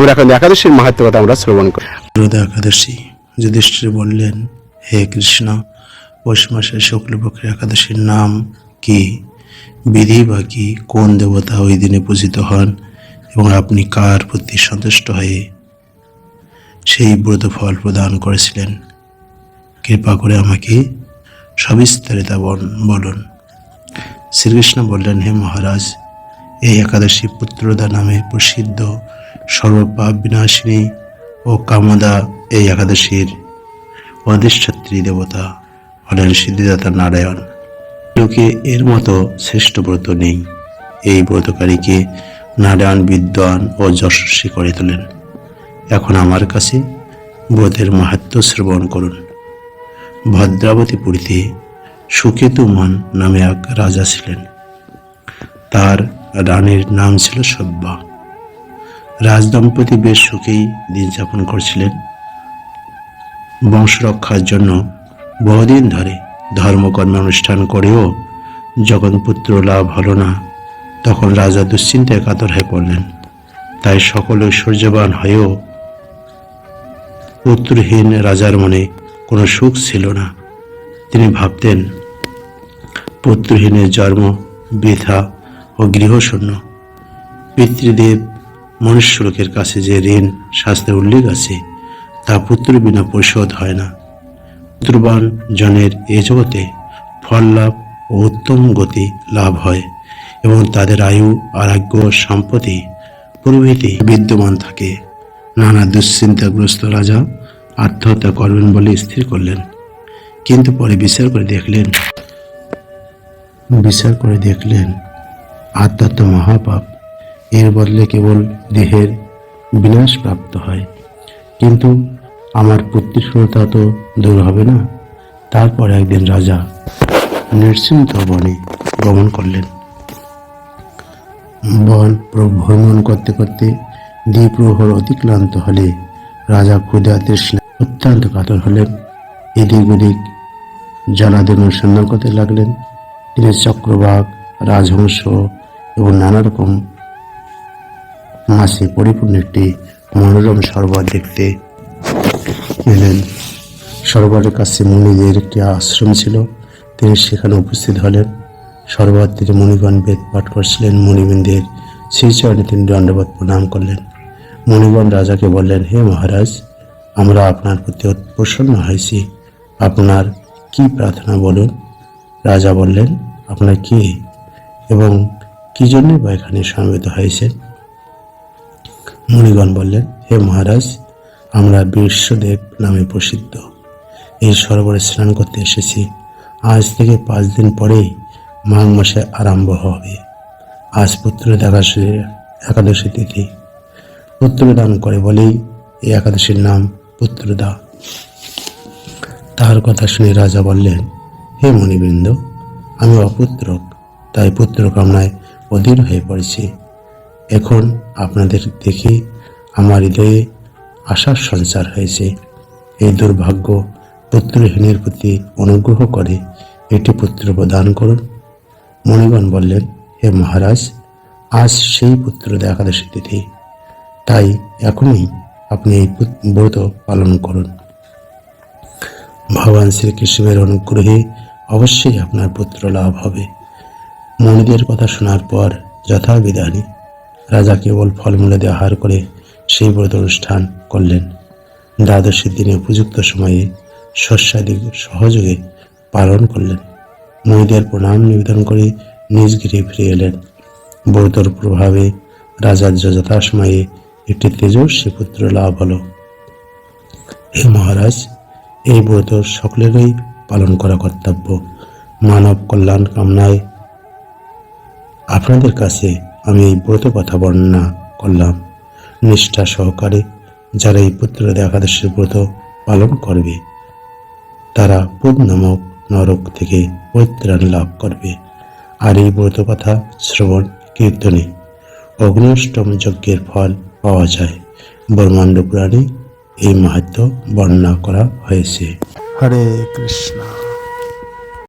আমরা এখন একাদশীর মাহাত্ম কথা আমরা শ্রবণ করি। একাদশী, যুধিষ্ঠির বললেন, হে কৃষ্ণ, পৌষ মাসের শুক্লপক্ষের একাদশীর নাম কি? বিধি বা কি? কোন দেবতা ওই দিনে পূজিত হন? এবং আপনি কার প্রতি সন্তুষ্ট হয়ে সেই ব্রত ফল প্রদান করেছিলেন? কৃপা করে আমাকে সবিস্তারিতা বল- বলুন। শ্রীকৃষ্ণ বললেন, হে মহারাজ, এই একাদশী পুত্রদা নামে প্রসিদ্ধ সর্বপাপ বিনাশিনী ও কামদা এই একাদশীর অধিষ্ঠাত্রী দেবতা হলেন সিদ্ধিদাতা নারায়ণ। লোকে এর মতো শ্রেষ্ঠ ব্রত নেই। এই ব্রতকারীকে নারায়ণ বিদ্বান ও যশস্বী করে তোলেন। এখন আমার কাছে ব্রতের মাহাত্ম শ্রবণ করুন। ভদ্রাবতীপুরীতে সুকেতুমান নামে এক রাজা ছিলেন। তার রানীর নাম ছিল সব্যা রাজদম্পতি বেশ সুখেই দিন যাপন করছিলেন। বংশ রক্ষার জন্য বহুদিন ধরে ধর্মকর্ম অনুষ্ঠান করেও যখন পুত্র লাভ হলো না, তখন রাজা দুশ্চিন্তায় কাতর হয়ে পড়লেন। তাই সকল ঐশ্বর্যবান হয়েও পুত্রহীন রাজার মনে কোনো সুখ ছিল না। তিনি ভাবতেন, পুত্রহীনের জন্ম বৃথা ও গৃহশূন্য। পিতৃদেব মনুষ্যলোকের কাছে যে ঋণ, শাস্ত্রে উল্লেখ আছে, তা পুত্র বিনা পরিশোধ হয় না। পুত্রবান জনের এ জগতে ফল লাভ ও উত্তম গতি লাভ হয় এবং তাদের আয়ু, আরোগ্য সম্পত্তি প্রভৃতি বিদ্যমান থাকে। নানা দুশ্চিন্তাগ্রস্ত রাজা আত্মহত্যা করবেন বলে স্থির করলেন। কিন্তু পরে বিচার করে দেখলেন, বিচার করে দেখলেন আত্মাত্ম মহাপাপ। এর বদলে কেবল দেহের বিনাশ প্রাপ্ত হয়। কিন্তু আমার পুত্রশূন্যতা তো দূর হবে না। তারপর একদিন রাজা নিশ্চিন্ত বনে গমন করলেন। বন ভ্রমণ করতে করতে দ্বিপ্রহর অতিক্রান্ত হলে রাজা ক্ষুদা তৃষ্ণা অত্যন্ত কাতর হলেন। এদিক ওদিক জলাদের অনুসন্ধান করতে লাগলেন। তিনি চক্রবাক রাজহংস এবং নানা রকম মাসে পরিপূর্ণ একটি মনোরম সরোবর দেখতে এলেন। সরোবরের কাছে মুনিদের একটি আশ্রম ছিল। তিনি সেখানে উপস্থিত হলেন। সরোবর তীরে মুনিগণ বেদ পাঠ করছিলেন। মুনিবৃন্দের শ্রীচরণে তিনি দণ্ডবোধ প্রণাম করলেন। মুনিগণ রাজাকে বললেন, হে মহারাজ, আমরা আপনার প্রতি প্রসন্ন হয়েছি। আপনার কি প্রার্থনা বলুন? রাজা বললেন, আপনার কি এবং কী জন্যই বা এখানে সমবেত হয়েছেন? মুনিগণ বললেন, হে মহারাজ, আমরা বিশ্বদেব নামে প্রসিদ্ধ। এই সরোবরে স্নান করতে এসেছি। আজ থেকে পাঁচ দিন পরেই মাঘ মাসে আরম্ভ হবে। আজ পুত্র একাদশী একাদশী তিথি। পুত্রদান করে বলেই এই একাদশীর নাম পুত্রদা। তার কথা শুনে রাজা বললেন, হে মণিবৃন্দ আমি অপুত্রক, তাই পুত্র কামনায় অধীর হয়ে পড়েছি। এখন আপনাদের দেখে আমার হৃদয়ে আশার সঞ্চার হয়েছে। এই দুর্ভাগ্য পুত্রহীনের প্রতি অনুগ্রহ করে এটি পুত্র প্রদান করুন। মণিগণ বললেন, হে মহারাজ, আজ সেই পুত্র একাদশী তিথি। তাই এখনই আপনি এই ব্রত পালন করুন। ভগবান শ্রীকৃষ্ণের অনুগ্রহে অবশ্যই আপনার পুত্র লাভ হবে। মণিদের কথা শোনার পর যথাবিধানে রাজা কেবল ফলমূলাদি আহার করে সেই ব্রত অনুষ্ঠান করলেন। দ্বাদশীর দিনে উপযুক্ত সময়ে শস্যাদি সহযোগে পালন করলেন। মহিদের প্রণাম নিবেদন করে নিজ গৃহে ফিরে এলেন। ব্রতর প্রভাবে রাজার যথাসময়ে একটি তেজস্বী পুত্র লাভ হলো। হে মহারাজ, এই ব্রত সকলেরই পালন করা কর্তব্য। মানব কল্যাণ কামনায় আপনাদের কাছে আমি এই ব্রত কথা বর্ণনা করলাম। নিষ্ঠা সহকারে যারা এই পুত্র একাদশীর ব্রত পালন করবে, তারা পুব নামক নরক থেকে পরিত্রাণ লাভ করবে। আর এই ব্রত কথা শ্রবণ, কীর্তনে অগ্নিষ্টম যজ্ঞের ফল পাওয়া যায়। ব্রহ্মাণ্ড পুরাণে এই মাহাত্ম বর্ণনা করা হয়েছে। হরে কৃষ্ণ।